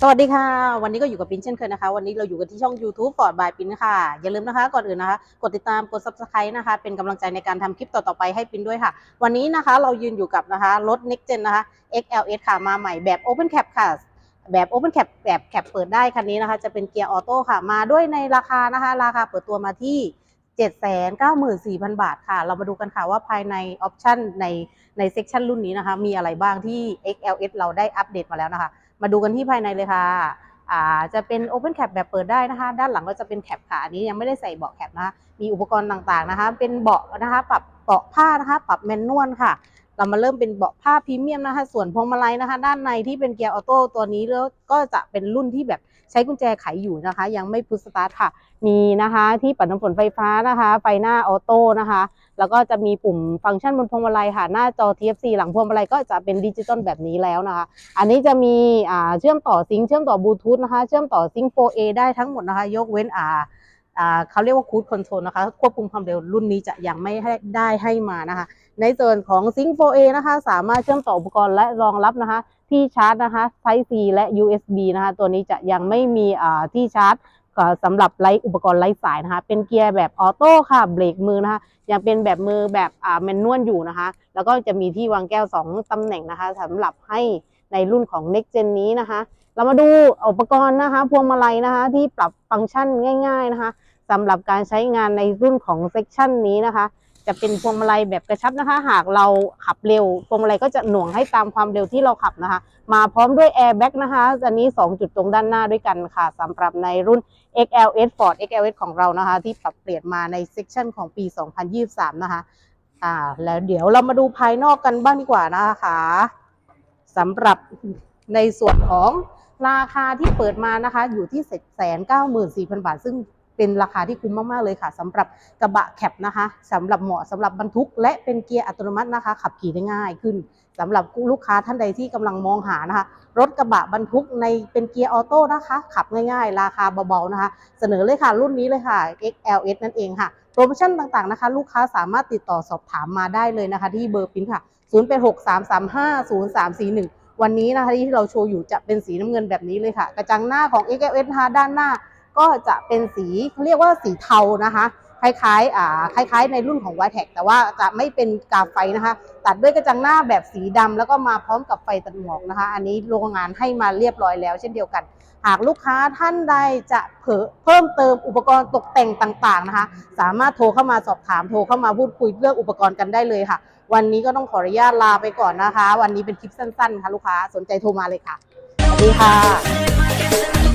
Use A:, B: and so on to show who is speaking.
A: สวัสดีค่ะ วันนี้ก็อยู่กับปินเช่นเคยนะคะ วันนี้เราอยู่กันที่ช่อง YouTube Ford by ปินค่ะ อย่าลืมนะคะ ก่อนอื่นนะคะ กดติดตามกด Subscribe นะคะ เป็นกำลังใจในการทำคลิปต่อ ๆ ไปให้ปินด้วยค่ะ วันนี้นะคะเรายืนอยู่กับนะคะ รถ Next Gen นะคะ XLS ค่ะ มาใหม่แบบ Open Cap ค่ะ แบบ Open Cap แบบแคปเปิดได้คันนี้นะคะ จะเป็นเกียร์ออโต้ค่ะ มาด้วยในราคานะคะ ราคาเปิดตัวมาที่794,000 บาทค่ะ เรามาดูกันค่ะว่าภายในออปชันในในเซกชันรุ่นนี้นะคะ มีอะไรบ้างที่ XLS เราได้อัปเดตมาแล้วนะคะ มาดูกันที่ภายในเลยค่ะอ่าจะเป็น Open Cap แบบเปิดได้นะคะ ด้านหลังก็จะเป็นแคปค่ะอันนี้ยังไม่ได้ใส่เบาะแคปนะคะมีอุปกรณ์ต่างๆนะคะ เป็นเบาะนะคะ ปรับเบาะผ้านะคะ ปรับแมนนวลค่ะ เรามาเริ่มเป็นเบาะผ้าพรีเมียมนะคะ ส่วนพวงมาลัยนะคะ ด้านในที่เป็นเกียร์ออโต้ตัวนี้แล้วก็จะเป็นรุ่นที่แบบใช้กุญแจไขอยู่นะคะ ยังไม่พุชสตาร์ทค่ะ มีนะคะที่ปัดน้ำฝนไฟฟ้านะคะ ไฟหน้าออโต้นะคะ แล้วก็จะมีปุ่มฟังก์ชันบนพวงมาลัยค่ะ หน้าจอ TFC หลังพวงมาลัยก็จะเป็นดิจิตอลแบบนี้แล้วนะคะ อันนี้จะมีเชื่อมต่อซิงค์เชื่อมต่อบลูทูธนะคะ เชื่อมต่อซิงค์ 4A ได้ทั้งหมดนะคะ ยกเว้นอ่า เขาเรียกว่าคูดคอนโทรลนะคะ ควบคุมความเร็วรุ่นนี้จะยังไม่ได้ให้มานะคะ ในส่วนของซิงค์ 4A นะคะ สามารถเชื่อมต่ออุปกรณ์และรองรับนะคะ ที่ชาร์จนะคะ Type C และ USB นะคะ ตัวนี้จะยังไม่มีที่ชาร์จสำหรับไร้อุปกรณ์ไร้สายนะคะ เป็นเกียร์แบบออโต้ค่ะ เบรกมือนะคะ ยังเป็นแบบมือแบบแมนนวลอยู่นะคะ แล้วก็จะมีที่วางแก้ว 2ตำแหน่งนะคะสำหรับให้ ในรุ่นของ Next Gen นี้นะคะ เรามาดูอุปกรณ์นะคะพวงมาลัยนะคะ ที่ปรับฟังก์ชันง่าย ๆนะคะสำหรับการใช้งานในรุ่นของเซกชันนี้นะคะ จะเป็นพวงมาลัยแบบกระชับนะคะ หากเราขับเร็วพวงมาลัยก็จะหน่วงให้ตามความเร็วที่เราขับนะคะ มาพร้อมด้วยแอร์แบ็กนะคะอันนี้ 2 จุดตรงด้านหน้าด้วยกันค่ะสำหรับในรุ่น XLS Ford XLS ของเรานะคะ ที่ปรับเปลี่ยนมาในเซกชันของปี 2023 นะคะอ่าแล้วเดี๋ยวเรามาดูภายนอกกันบ้างดีกว่านะคะ สำหรับในส่วนของราคาที่เปิดมานะคะ อยู่ที่794,000บาท ซึ่งเป็นราคาที่คุ้มมาก ๆ เลยค่ะสำหรับกระบะแคปนะคะสำหรับเหมาะสำหรับบรรทุก และเป็นเกียร์อัตโนมัตินะคะ ขับขี่ได้ง่ายขึ้นสำหรับลูกค้าท่านใดที่กำลังมองหานะคะ รถกระบะบรรทุกในเป็นเกียร์ออโต้นะคะ ขับง่ายๆ ราคาเบาๆนะคะ เสนอเลยค่ะ รุ่นนี้เลยค่ะ XLS นั่นเองค่ะ โปรโมชั่นต่างๆนะคะ ลูกค้าสามารถติดต่อสอบถามมาได้เลยนะคะ ที่เบอร์ปิ้นค่ะ 0863350341 วันนี้นะคะที่เราโชว์อยู่จะเป็นสีน้ำเงินแบบนี้เลยค่ะ กระจังหน้าของ XLS นะคะด้านหน้า ก็จะเป็นสีเขาเรียกว่าสีเทานะคะ คล้ายๆอ่าคล้าย ๆ ในรุ่นของ y t e c แต่ว่าจะไม่เป็นกาไฟนะคะ ตัดด้วยกระจังหน้าแบบสีดำแล้วก็มาพร้อมกับไฟตัดหมอกนะคะ อันนี้โรงงานให้มาเรียบร้อยแล้ว เช่นเดียวกันหากลูกค้าท่านใดจะเพิ่มเติมอุปกรณ์ตกแต่งต่างๆนะคะ สามารถโทรเข้ามาสอบถามโทรเข้ามาพูดคุยเรื่องอุปกรณ์กันได้เลยค่ะ วันนี้ก็ต้องขออนุญาตลาไปก่อนนะคะ วันนี้เป็นคลิปสั้นๆ ค่ะลูกค้า สนใจโทรมาเลยค่ะ สวัสดีค่ะ